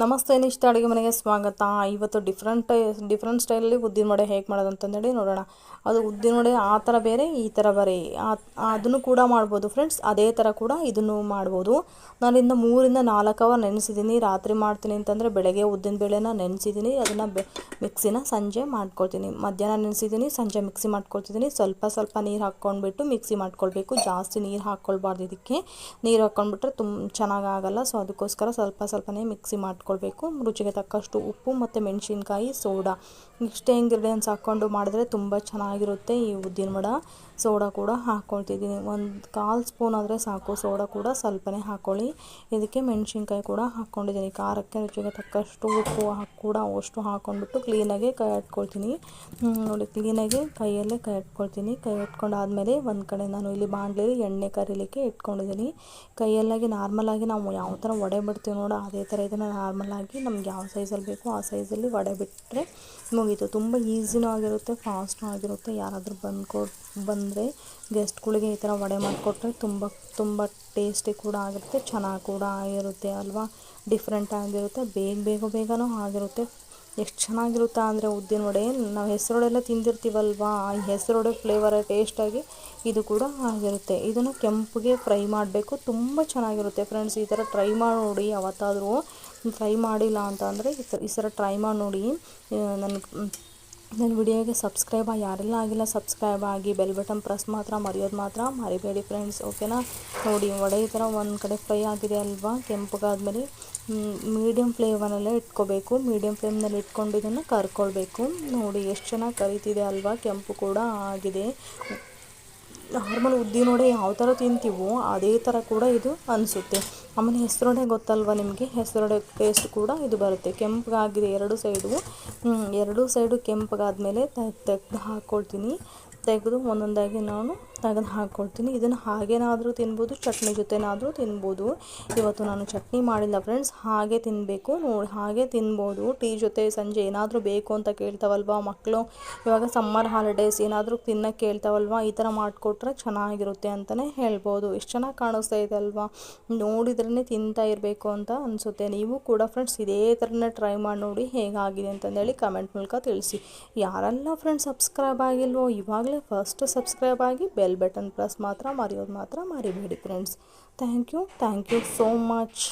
ನಮಸ್ತೆ ನಿಷ್ಠ ಅಡುಗೆ ಮನೆಗೆ ಸ್ವಾಗತ. ಇವತ್ತು ಡಿಫ್ರೆಂಟ್ ಡಿಫ್ರೆಂಟ್ ಸ್ಟೈಲಲ್ಲಿ ಉದ್ದಿನ ವಡೆ ಹೇಗೆ ಮಾಡೋದು ಅಂತಂದೇಳಿ ನೋಡೋಣ. ಅದು ಉದ್ದಿನ ವಡೆ ಆ ಥರ ಬೇರೆ, ಈ ಥರ ಬೇರೆ. ಅದನ್ನು ಕೂಡ ಮಾಡ್ಬೋದು ಫ್ರೆಂಡ್ಸ್ ಅದೇ ಥರ ಕೂಡ ಇದನ್ನು ಮಾಡ್ಬೋದು. ನಾನಿಂದ ಮೂರಿಂದ ನಾಲ್ಕು ಅವರ್ ನೆನೆಸಿದ್ದೀನಿ ರಾತ್ರಿ ಮಾಡ್ತೀನಿ ಅಂತಂದರೆ ಬೆಳಗ್ಗೆ ಉದ್ದಿನ ಬೇಳೆನ ನೆನೆಸಿದ್ದೀನಿ ಅದನ್ನು ಮಿಕ್ಸಿನ ಸಂಜೆ ಮಾಡ್ಕೊಳ್ತೀನಿ. ಮಧ್ಯಾಹ್ನ ನೆನೆಸಿದ್ದೀನಿ ಸಂಜೆ ಮಿಕ್ಸಿ ಮಾಡ್ಕೊಳ್ತಿದ್ದೀನಿ ಸ್ವಲ್ಪ ಸ್ವಲ್ಪ ನೀರು ಹಾಕ್ಕೊಂಡ್ಬಿಟ್ಟು ಮಿಕ್ಸಿ ಮಾಡ್ಕೊಳ್ಬೇಕು. ಜಾಸ್ತಿ ನೀರು ಹಾಕ್ಕೊಳ್ಬಾರ್ದು ಇದಕ್ಕೆ. ನೀರು ಹಾಕ್ಕೊಂಡ್ಬಿಟ್ರೆ ತುಂಬ ಚೆನ್ನಾಗಾಗಲ್ಲ ಸೊ ಅದಕ್ಕೋಸ್ಕರ ಸ್ವಲ್ಪ ಸ್ವಲ್ಪನೇ ಮಿಕ್ಸಿ ಮಾಡ್ಕೊಳ್ಬೇಕು. ರುಚಿಗೆ ತಕ್ಕಷ್ಟು ಉಪ್ಪು ಮತ್ತು ಮೆಣಸಿನ್ಕಾಯಿ, ಸೋಡಾ. ಇಷ್ಟೇ ಇಂಗ್ರೀಡಿಯೆಂಟ್ಸ್ ಹಾಕ್ಕೊಂಡು ಮಾಡಿದ್ರೆ ತುಂಬ ಚೆನ್ನಾಗಿರುತ್ತೆ ಈ ಉದ್ದಿನ ವಡ. ಸೋಡಾ ಕೂಡ ಹಾಕ್ಕೊಳ್ತಿದ್ದೀನಿ. ಒಂದು ಕಾಲು ಸ್ಪೂನ್ ಆದರೆ ಸಾಕು. ಸೋಡಾ ಕೂಡ ಸ್ವಲ್ಪನೇ ಹಾಕ್ಕೊಳ್ಳಿ ಇದಕ್ಕೆ ಮೆಣಸಿನ್ಕಾಯಿ ಕೂಡ ಹಾಕ್ಕೊಂಡಿದ್ದೀನಿ. ಖಾರಕ್ಕೆ ರುಚಿಗೆ ತಕ್ಕಷ್ಟು ಉಪ್ಪು ಕೂಡ ಅಷ್ಟು ಹಾಕ್ಕೊಂಡ್ಬಿಟ್ಟು ಕ್ಲೀನಾಗೆ ಕೈ ಇಟ್ಕೊಳ್ತೀನಿ ನೋಡಿ ಕ್ಲೀನಾಗಿ ಕೈಯಲ್ಲೇ ಕೈ ಇಟ್ಕೊಳ್ತೀನಿ ಕೈ ಇಟ್ಕೊಂಡಾದ್ಮೇಲೆ ಒಂದು ಕಡೆ ನಾನು ಇಲ್ಲಿ ಬಾಣಲೆಯಲ್ಲಿ ಎಣ್ಣೆ ಕರೀಲಿಕ್ಕೆ ಇಟ್ಕೊಂಡಿದ್ದೀನಿ. ಕೈಯಲ್ಲಾಗಿ ನಾರ್ಮಲಾಗಿ ನಾವು ಯಾವ ಥರ ಒಡೆ ಬಿಡ್ತೀವಿ ನೋಡೋ, ಅದೇ ಥರ ಇದನ್ನು ನಾರ್ಮಲಾಗಿ ನಮ್ಗೆ ಯಾವ ಸೈಜಲ್ಲಿ ಬೇಕೋ ಆ ಸೈಜಲ್ಲಿ ವಡೆ ಬಿಟ್ಟರೆ ಮುಗೀತು. ತುಂಬ ಈಸಿನೂ ಆಗಿರುತ್ತೆ ಫಾಸ್ಟೂ ಆಗಿರುತ್ತೆ. ಯಾರಾದರೂ ಬಂದು ಬಂದರೆ ಗೆಸ್ಟ್ಗಳಿಗೆ ಈ ಥರ ವಡೆ ಮಾಡಿಕೊಟ್ರೆ ತುಂಬ ತುಂಬ ಟೇಸ್ಟಿ ಕೂಡ ಆಗುತ್ತೆ ಚೆನ್ನಾಗಿ ಕೂಡ ಆಗಿರುತ್ತೆ ಅಲ್ವಾ? ಡಿಫ್ರೆಂಟ್ ಆಗಿರುತ್ತೆ, ಬೇಗ ಬೇಗ, ಬೇಗನೂ ಆಗಿರುತ್ತೆ. ಎಷ್ಟು ಚೆನ್ನಾಗಿರುತ್ತೆ ಅಂದರೆ ಉದ್ದಿನ ವಡೆ. ನಾವು ಹೆಸರುಡೆಲ್ಲ ತಿಂದಿರ್ತೀವಲ್ವಾ? ಈ ಹೆಸರುಡೆ ಫ್ಲೇವರ್ ಟೇಸ್ಟಾಗಿ ಇದು ಕೂಡ ಆಗಿರುತ್ತೆ. ಇದನ್ನು ಕೆಂಪಗೆ ಫ್ರೈ ಮಾಡಬೇಕು. ತುಂಬ ಚೆನ್ನಾಗಿರುತ್ತೆ. ಫ್ರೆಂಡ್ಸ್ ಈ ಥರ ಟ್ರೈ ಮಾಡಿ ನೋಡಿ ಯಾವತ್ತಾದರೂ. ಟ್ರೈ ಮಾಡಿಲ್ಲ ಅಂತ ಅಂದರೆ ಈ ಥರ ಟ್ರೈ ಮಾಡಿ ನೋಡಿ. ನನ್ನ ನನ್ನ ವಿಡಿಯೋಗೆ ಸಬ್ಸ್ಕ್ರೈಬ್ ಯಾರೆಲ್ಲ ಆಗಿಲ್ಲ ಸಬ್ಸ್ಕ್ರೈಬ್ ಆಗಿ ಬೆಲ್ ಬಟನ್ ಪ್ರೆಸ್ ಮಾತ್ರ, ಮರೆಯೋದು ಮಾತ್ರ, ಮರಿಬೇಡಿ ಫ್ರೆಂಡ್ಸ್ ಓಕೆನಾ ನೋಡಿ ವಡೆ ಈ ಥರ ಒಂದು ಕಡೆ ಫ್ರೈ ಆಗಿದೆ ಅಲ್ವಾ? ಕೆಂಪಗಾದ್ಮೇಲೆ ಮೀಡಿಯಮ್ ಫ್ಲೇಮನಲ್ಲೇ ಇಟ್ಕೋಬೇಕು. ಮೀಡಿಯಮ್ ಫ್ಲೇಮ್ನಲ್ಲಿ ಇಟ್ಕೊಂಡು ಇದನ್ನು ಕರ್ಕೊಳ್ಬೇಕು. ನೋಡಿ, ಎಷ್ಟು ಚೆನ್ನಾಗಿ ಕರಿತಿದೆ ಅಲ್ವಾ? ಕೆಂಪು ಕೂಡ ಆಗಿದೆ. ನಾರ್ಮಲ್ ಉದ್ದಿ ನೋಡಿ, ಯಾವ ಥರ ತಿಂತೀವೋ, ಅದೇ ಥರ ಕೂಡ ಇದು ಅನಿಸುತ್ತೆ. ಆಮೇಲೆ ಹೆಸರುಡೆ ಗೊತ್ತಲ್ವ ನಿಮಗೆ? ಹೆಸರುಡೆ ಟೇಸ್ಟ್ ಕೂಡ ಇದು ಬರುತ್ತೆ. ಕೆಂಪಗಾಗಿದೆ ಎರಡು ಸೈಡು ಎರಡೂ ಸೈಡು ಕೆಂಪಗಾದ್ಮೇಲೆ ತೆಗೆದು ಹಾಕ್ಕೊಳ್ತೀನಿ ತೆಗೆದು ಒಂದೊಂದಾಗಿ ನಾನು ತೆಗೆದು ಹಾಕ್ಕೊಳ್ತೀನಿ ಇದನ್ನು ಹಾಗೇನಾದರೂ ತಿನ್ಬೋದು, ಚಟ್ನಿ ಜೊತೆನಾದರೂ ತಿನ್ಬೋದು. ಇವತ್ತು ನಾನು ಚಟ್ನಿ ಮಾಡಿಲ್ಲ ಫ್ರೆಂಡ್ಸ್ ಹಾಗೆ ತಿನ್ನಬೇಕು ನೋಡಿ, ಹಾಗೆ ತಿನ್ಬೋದು. ಟೀ ಜೊತೆ ಸಂಜೆ ಏನಾದರೂ ಬೇಕು ಅಂತ ಕೇಳ್ತಾವಲ್ವ ಮಕ್ಕಳು ಇವಾಗ ಸಮ್ಮರ್ ಹಾಲಿಡೇಸ್ ಏನಾದರೂ ತಿನ್ನೋಕ್ಕೆ ಕೇಳ್ತಾವಲ್ವಾ? ಈ ಥರ ಮಾಡಿಕೊಟ್ರೆ ಚೆನ್ನಾಗಿರುತ್ತೆ ಅಂತಲೇ ಹೇಳ್ಬೋದು. ಎಷ್ಟು ಚೆನ್ನಾಗಿ ಕಾಣಿಸ್ತಾ ಇದೆ ಅಲ್ವಾ? ನೋಡಿದ್ರೇ ತಿಂತಾ ಇರಬೇಕು ಅಂತ ಅನಿಸುತ್ತೆ. ನೀವು ಕೂಡ ಫ್ರೆಂಡ್ಸ್ ಇದೇ ಥರನೇ ಟ್ರೈ ಮಾಡಿ ನೋಡಿ ಹೇಗಾಗಿದೆ ಅಂತಂದೇಳಿ ಕಮೆಂಟ್ ಮೂಲಕ ತಿಳಿಸಿ. ಯಾರೆಲ್ಲ ಫ್ರೆಂಡ್ಸ್ ಸಬ್ಸ್ಕ್ರೈಬ್ ಆಗಿಲ್ವೋ, ಇವಾಗಲೇ ಫಸ್ಟ್ ಸಬ್ಸ್ಕ್ರೈಬ್ ಆಗಿ ಬೆಲ್ ಬೆಲ್ ಬಟನ್ ಪ್ಲಸ್ ಮಾತ್ರ ಮರೆಯೋದು ಮಾತ್ರ ಮರಿಬೇಡಿ friends thank you thank you so much